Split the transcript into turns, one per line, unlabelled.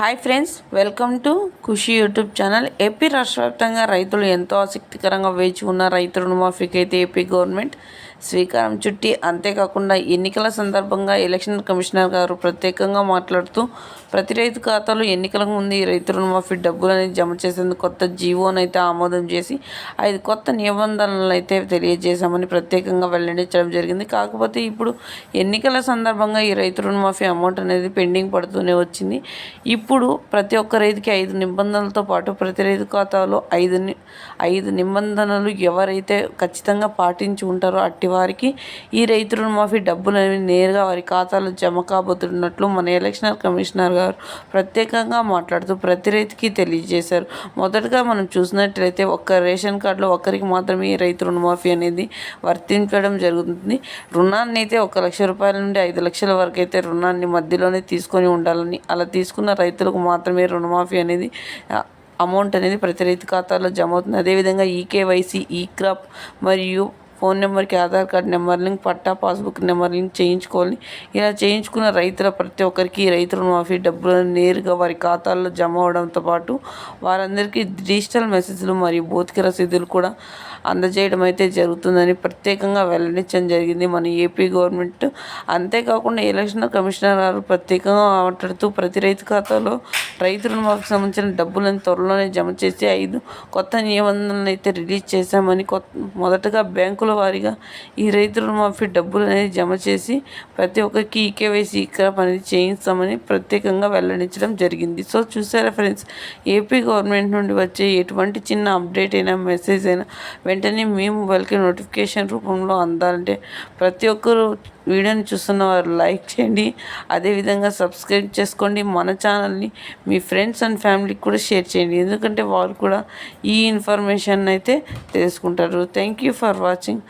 Hi friends welcome to Khushi YouTube channel. AP రాష్ట్ర వ్యాప్తంగా రైతులు ఎంతో ఆసక్తికరంగా వేచి ఉన్న రైతు రుణమాఫీకి అయితే ఏపీ గవర్నమెంట్ శ్రీకారం చుట్టి అంతేకాకుండా ఎన్నికల సందర్భంగా ఎలక్షన్ కమిషనర్ గారు ప్రత్యేకంగా మాట్లాడుతూ ప్రతి రైతు ఖాతాలో ఎన్నికలకు ముందు ఈ రైతు రుణమాఫీ డబ్బులు అనేది జమ చేసేందుకు కొత్త జీవోను అయితే ఆమోదం చేసి ఐదు కొత్త నిబంధనలను అయితే తెలియజేశామని ప్రత్యేకంగా వెల్లడించడం జరిగింది. కాకపోతే ఇప్పుడు ఎన్నికల సందర్భంగా ఈ రైతు రుణమాఫీ అమౌంట్ అనేది పెండింగ్ పడుతూనే వచ్చింది. ఇప్పుడు ప్రతి ఒక్క రైతుకి ఐదు నిబంధనలతో పాటు ప్రతి రైతు ఖాతాలో ఐదు ఐదు నిబంధనలు ఎవరైతే ఖచ్చితంగా పాటించి ఉంటారో అట్టి వారికి ఈ రైతు రుణమాఫీ డబ్బులు అనేవి నేరుగా వారి ఖాతాలో జమ కాబోతున్నట్లు మన ఎలక్షన్ కమిషనర్ గారు ప్రత్యేకంగా మాట్లాడుతూ ప్రతి రైతుకి తెలియజేశారు. మొదటగా మనం చూసినట్లయితే ఒక్క రేషన్ కార్డులో ఒక్కరికి మాత్రమే ఈ రైతు రుణమాఫీ అనేది వర్తించడం జరుగుతుంది. రుణాన్ని అయితే ఒక లక్ష రూపాయల నుండి ఐదు లక్షల వరకు అయితే రుణాన్ని మధ్యలోనే తీసుకొని ఉండాలని అలా తీసుకున్న రైతులకు మాత్రమే రుణమాఫీ అనేది అమౌంట్ అనేది ప్రతి రైతు ఖాతాలో జమ అవుతుంది. అదేవిధంగా ఈకేవైసీ ఈ క్రాప్ మరియు ఫోన్ నెంబర్కి ఆధార్ కార్డ్ నెంబర్ లింక్ పట్టా పాస్బుక్ నెంబర్ లింక్ చేయించుకోవాలి. ఇలా చేయించుకున్న రైతుల ప్రతి ఒక్కరికి రైతు రుణమాఫీ డబ్బులను నేరుగా వారి ఖాతాల్లో జమ అవడంతో పాటు వారందరికీ డిజిటల్ మెసేజ్లు మరియు భౌతిక రసీదులు కూడా అందజేయడం అయితే జరుగుతుందని ప్రత్యేకంగా వెల్లడించడం జరిగింది. మన ఏపీ గవర్నమెంట్ అంతేకాకుండా ఎలక్షన్ కమిషనర్ గారు ప్రత్యేకంగా మాట్లాడుతూ ప్రతి రైతు ఖాతాలో రైతు రుణమాఫీకి సంబంధించిన డబ్బులను త్వరలోనే జమ చేసి ఐదు కొత్త నిబంధనలు అయితే రిలీజ్ చేశామని కొత్త మొదటగా బ్యాంకుల వారీగా ఈ రైతు రుణమాఫీ డబ్బులు అనేది జమ చేసి ప్రతి ఒక్కరికి ఈకేవైసీ ఈక్రాప్ అనేది చేయిస్తామని ప్రత్యేకంగా వెల్లడించడం జరిగింది. సో చూసారా ఫ్రెండ్స్ ఏపీ గవర్నమెంట్ నుండి వచ్చే ఎటువంటి చిన్న అప్డేట్ అయినా మెసేజ్ అయినా వెంటనే మీ మొబైల్కి నోటిఫికేషన్ రూపంలో అందాలంటే ప్రతి ఒక్కరు వీడియోని చూస్తున్న వారు లైక్ చేయండి. అదేవిధంగా సబ్స్క్రైబ్ చేసుకోండి. మన ఛానల్ని మీ ఫ్రెండ్స్ అండ్ ఫ్యామిలీకి కూడా షేర్ చేయండి. ఎందుకంటే వాళ్ళు కూడా ఈ ఇన్ఫర్మేషన్ అయితే తెలుసుకుంటారు. Thank you for watching